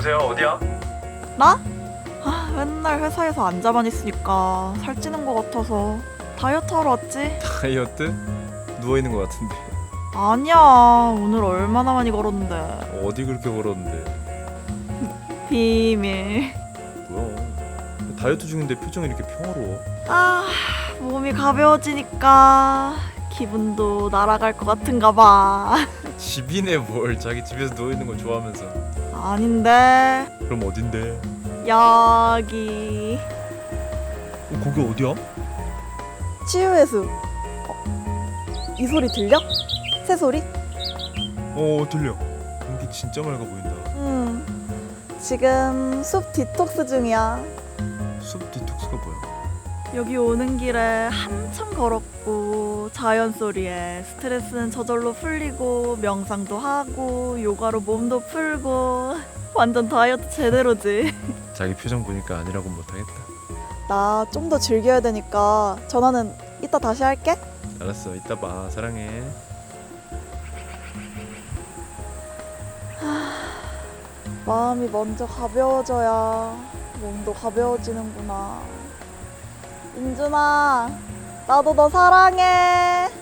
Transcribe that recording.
여보세요 어디야? 나? 아, 맨날 회사에서 앉아만 있으니까 살찌는 것 같아서 다이어트 하러 왔지? 다이어트? 누워있는 것 같은데 아니야 오늘 얼마나 많이 걸었는데 어디 그렇게 걸었는데 비밀 뭐야 다이어트 중인데 표정이 이렇게 평화로워 아 몸이 가벼워지니까 기분도 날아갈 것 같은가 봐 집이네 뭘 자기 집에서 누워있는 거 좋아하면서 아닌데 그럼 어딘데? 여기 어, 거기 어디야? 치유의 숲 어, 이 소리 들려? 새 소리? 어 들려 공기 진짜 맑아 보인다 응 지금 숲 디톡스 중이야 숲 디톡스가 뭐야? 여기 오는 길에 한참 걸었고 자연 소리에 스트레스는 저절로 풀리고 명상도 하고 요가로 몸도 풀고 완전 다이어트 제대로지. 자기 표정 보니까 아니라고 못하겠다 나 좀 더 즐겨야 되니까 전화는 이따 다시 할게. 알았어 이따 봐 사랑해 마음이 먼저 가벼워져야 몸도 가벼워지는구나. 인준아, 나도 너 사랑해.